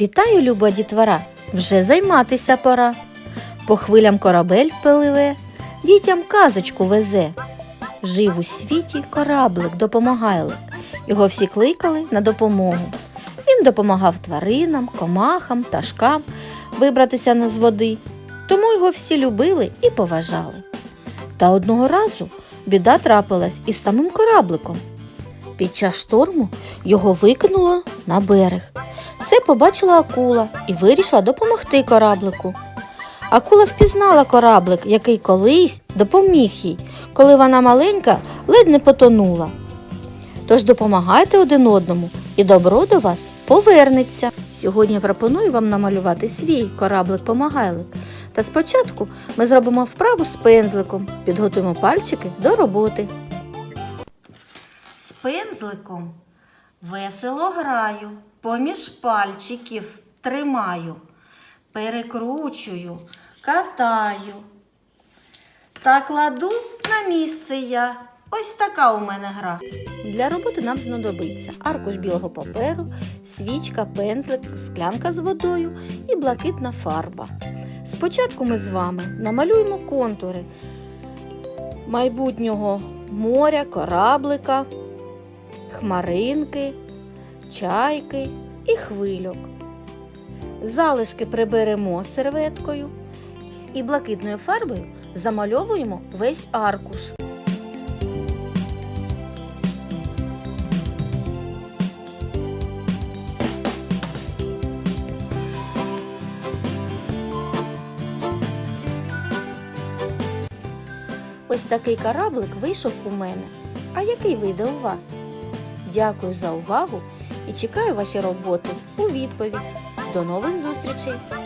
Вітаю, люба дітвора! Вже займатися пора. По хвилям корабель пливе, дітям казочку везе. Жив у світі кораблик, допомагайлик. Його всі кликали на допомогу. Він допомагав тваринам, комахам, пташкам вибратися з води, тому його всі любили і поважали. Та одного разу біда трапилась із самим корабликом. Під час шторму його викинуло на берег. Це побачила акула і вирішила допомогти кораблику. Акула впізнала кораблик, який колись допоміг їй, коли вона маленька ледь не потонула. Тож допомагайте один одному, і добро до вас повернеться. Сьогодні я пропоную вам намалювати свій кораблик-помагайлик. Та спочатку ми зробимо вправу з пензликом, підготуємо пальчики до роботи. З пензликом весело граю, поміж пальчиків тримаю, перекручую, катаю. Та кладу на місце я. Ось така у мене гра. Для роботи нам знадобиться аркуш білого паперу, свічка, пензлик, склянка з водою і блакитна фарба. Спочатку ми з вами намалюємо контури майбутнього моря, кораблика, хмаринки, чайки і хвильок. Залишки приберемо серветкою і блакитною фарбою замальовуємо весь аркуш. Ось такий кораблик вийшов у мене. А який вийде у вас? Дякую за увагу і чекаю ваші роботи у відповідь. До нових зустрічей!